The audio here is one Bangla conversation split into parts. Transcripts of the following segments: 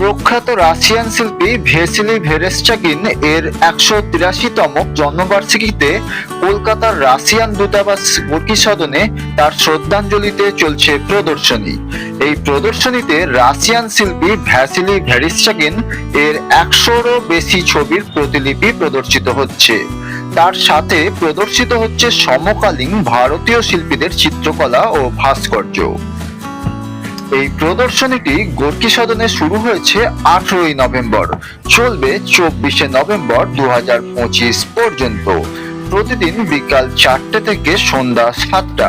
প্রখ্যাত রাশিয়ান শিল্পী ভেসিলি ভেরেস্টাকিন এর একশো তিরাশিতম জন্মবার্ষিকীতে কলকাতার রাশিয়ান দূতাবাস গোর্কি সদনে তার শ্রদ্ধাঞ্জলিতে চলছে প্রদর্শনী। এই প্রদর্শনীতে রাশিয়ান শিল্পী ভ্যাসিলি ভেরিস্টাকিন এর একশোরও বেশি ছবির প্রতিলিপি প্রদর্শিত হচ্ছে। তার সাথে প্রদর্শিত হচ্ছে সমকালীন ভারতীয় শিল্পীদের চিত্রকলা ও ভাস্কর্য। এই প্রদর্শনীটি গোর্কি সদনে শুরু হয়েছে আঠেরোই নভেম্বর। চলবে চব্বিশে নভেম্বর দু হাজার পঁচিশ পর্যন্ত। প্রতিদিন বিকাল চারটে থেকে সন্ধ্যা সাতটা।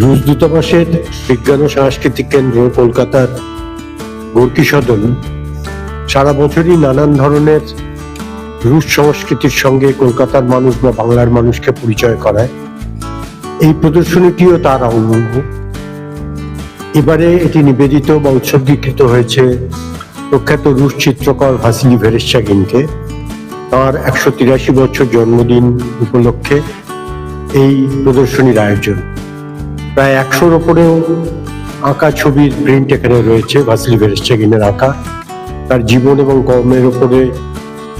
রুশ দূতাবাসের বিজ্ঞান ও সাংস্কৃতিক কেন্দ্র কলকাতার গোর্কি সদন সারা বছরই নানান ধরনের রুশ সংস্কৃতির সঙ্গে কলকাতার মানুষ বা বাংলার মানুষকে পরিচয় করায়। এই প্রদর্শনীটিও তার অঙ্গ। এবারে এটি নিবেদিত বা উৎসর্গীকৃত হয়েছে প্রখ্যাত রুশ চিত্রকর ভাসিলি ভেরেশাগিনকে তার একশো তিরাশি বছর জন্মদিন উপলক্ষে এই প্রদর্শনীর আয়োজন। প্রায় একশোর ওপরেও আঁকা ছবির প্রিন্ট এখানে রয়েছে, ভাসলি ভেরেস্টাগিনের আঁকা। তার জীবন এবং কর্মের ওপরে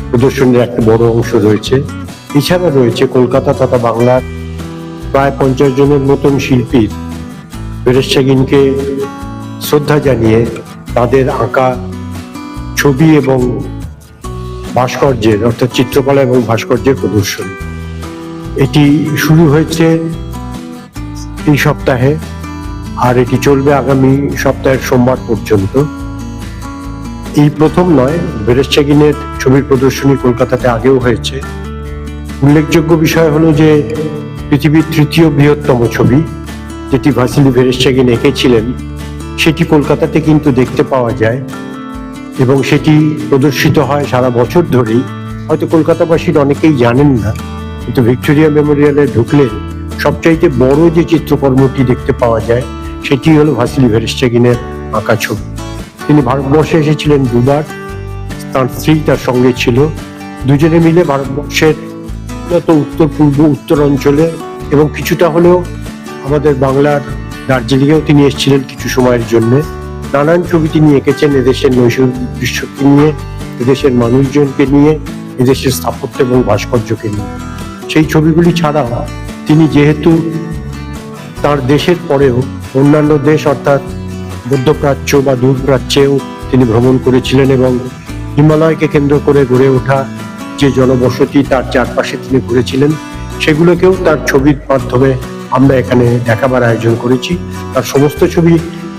প্রদর্শনীর একটা বড় অংশ রয়েছে। এছাড়া রয়েছে কলকাতা তথা বাংলার প্রায় পঞ্চাশ জনের মতন শিল্পীর ভেরেস্টাগিনকে শ্রদ্ধা জানিয়ে তাদের আঁকা ছবি এবং ভাস্কর্যের, অর্থাৎ চিত্রকলা এবং ভাস্কর্যের প্রদর্শনী। এটি শুরু হয়েছে এই সপ্তাহে, আর এটি চলবে আগামী সপ্তাহের সোমবার পর্যন্ত। এই প্রথম নয় বেরেস্টাগিনের ছবির প্রদর্শনী কলকাতাতে আগেও হয়েছে। উল্লেখযোগ্য বিষয় হলো যে, পৃথিবীর তৃতীয় বৃহত্তম ছবি, যেটি ভাসিলি ভেরেস্টাগিন এঁকেছিলেন, সেটি কলকাতাতে কিন্তু দেখতে পাওয়া যায়। এবং সেটি প্রদর্শিত হয় সারা বছর ধরেই। হয়তো কলকাতাবাসীর অনেকেই জানেন না, কিন্তু ভিক্টোরিয়া মেমোরিয়ালে ঢুকলে সবচাইতে বড় যে চিত্রকর্মটি দেখতে পাওয়া যায়, সেটি হলো ভাসিলি ভেরেস্টাগিনের আঁকা ছবি। তিনি ভারতবর্ষে এসেছিলেন দুবার। তার স্ত্রী তার সঙ্গে ছিল। দুজনে মিলে ভারতবর্ষের উন্নত উত্তর, পূর্ব, উত্তর অঞ্চলে এবং কিছুটা হলেও আমাদের বাংলার দার্জিলিংয়েও তিনি এসেছিলেন কিছু সময়ের জন্য। নানান ছবি তিনি এঁকেছেন এদেশের নৈসর্গিক দৃশ্যকে নিয়ে, এদেশের মানুষজনকে নিয়ে, এদেশের স্থাপত্য এবং ভাস্কর্যকে নিয়ে। সেই ছবিগুলি ছাড়া তিনি যেহেতু তার দেশের পরেও অন্যান্য দেশ, অর্থাৎ মধ্যপ্রাচ্য বা দূরপ্রাচ্যেও তিনি ভ্রমণ করেছিলেন এবং হিমালয়কে কেন্দ্র করে গড়ে ওঠা যে জনবসতি তার চারপাশে তিনি ঘুরেছিলেন, সেগুলোকেও তার ছবির মাধ্যমে আমরা এখানে দেখাবার আয়োজন করেছি। তার সমস্ত ছবি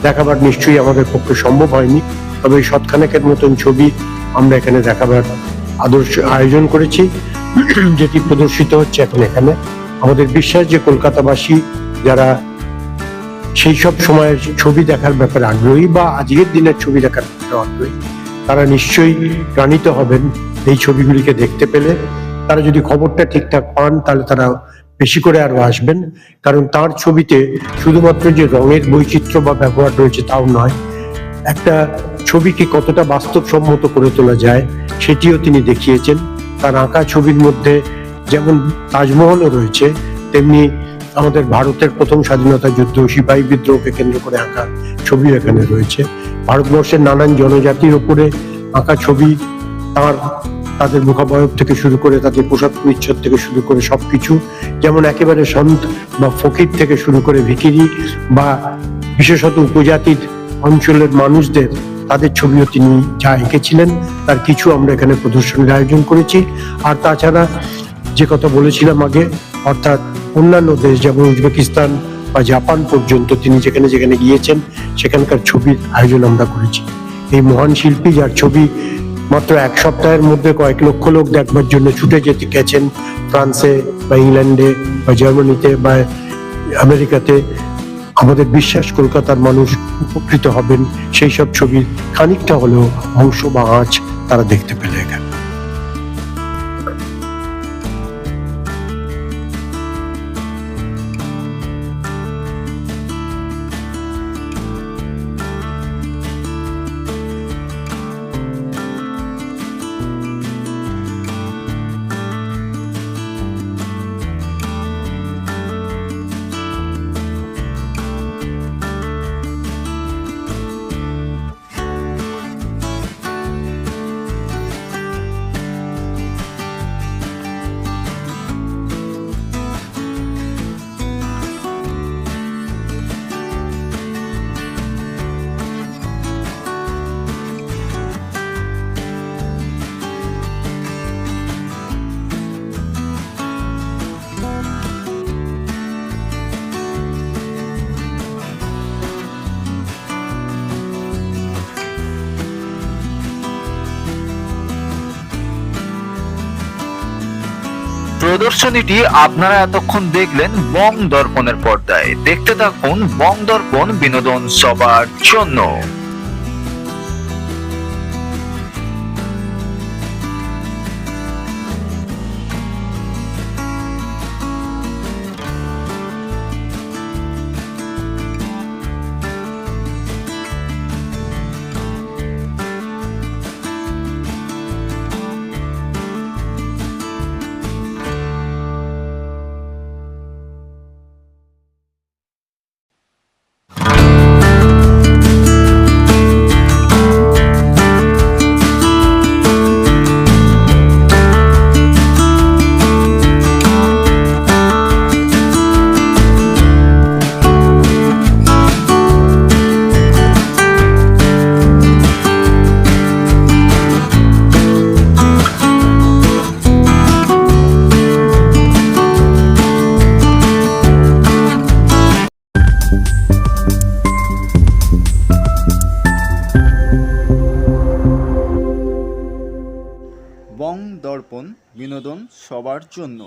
দেখাবার নিশ্চয়ই আমাদের পক্ষে সম্ভব হয়নি, তবে এই শতখানেকের মতন ছবি আমরা এখানে দেখাবার আদর্শ আয়োজন করেছি, যেটি প্রদর্শিত হচ্ছে এখন এখানে। আমাদের বিশ্বাস যে কলকাতাবাসী যারা সেই সব সময়ের ছবি দেখার ব্যাপারে আগ্রহী বা আজকের দিনের ছবি দেখার ব্যাপারে আগ্রহী, তারা নিশ্চয়ই প্রাণিত হবেন এই ছবিগুলিকে দেখতে পেলে। তারা যদি খবরটা ঠিকঠাক পান, তাহলে তারা বেশি করে আরও আসবেন। কারণ তার ছবিতে শুধুমাত্র যে রঙের বৈচিত্র্য বা ব্যবহার রয়েছে তাও নয়, একটা ছবিকে কতটা বাস্তবসম্মত করে তোলা যায় সেটিও তিনি দেখিয়েছেন। তার আঁকা ছবির মধ্যে যেমন তাজমহলও রয়েছে, তেমনি আমাদের ভারতের প্রথম স্বাধীনতা যুদ্ধ, সিপাহী বিদ্রোহকে কেন্দ্র করে আঁকা ছবিও এখানে রয়েছে। ভারতবর্ষের নানান জনজাতির উপরে আঁকা ছবি, তার, তাদের মুখাবয়ব থেকে শুরু করে তাদের পোশাক পরিচ্ছদ থেকে শুরু করে সবকিছু, যেমন একেবারে সন্ত বা ফকির থেকে শুরু করে ভিকিরি বা বিশেষত উপজাতির অঞ্চলের মানুষদের, তাদের ছবিও তিনি যা এঁকেছিলেন, তার কিছু আমরা এখানে প্রদর্শনীর আয়োজন করেছি। আর তাছাড়া যে কথা বলেছিলাম আগে, অর্থাৎ অন্যান্য দেশ যেমন উজবেকিস্তান বা জাপান পর্যন্ত তিনি যেখানে যেখানে গিয়েছেন, সেখানকার ছবির আয়োজন আমরা করেছি। এই মহান শিল্পী যার ছবি মাত্র এক সপ্তাহের মধ্যে কয়েক লক্ষ লোক দেখবার জন্য ছুটে যেতে গেছেন ফ্রান্সে বা ইংল্যান্ডে বা জার্মানিতে বা আমেরিকাতে, আমাদের বিশ্বাস কলকাতার মানুষ উপকৃত হবেন। সেই সব ছবির খানিকটা হলেও অংশ বা আঁচ তারা দেখতে পেলে এখানে। প্রদর্শনীটি আপনারা এতক্ষণ দেখলেন বং দর্পণের পর্দায়। দেখতে থাকুন বং দর্পণ বিনোদন সবার জন্য। বিনোদন সবার জন্য।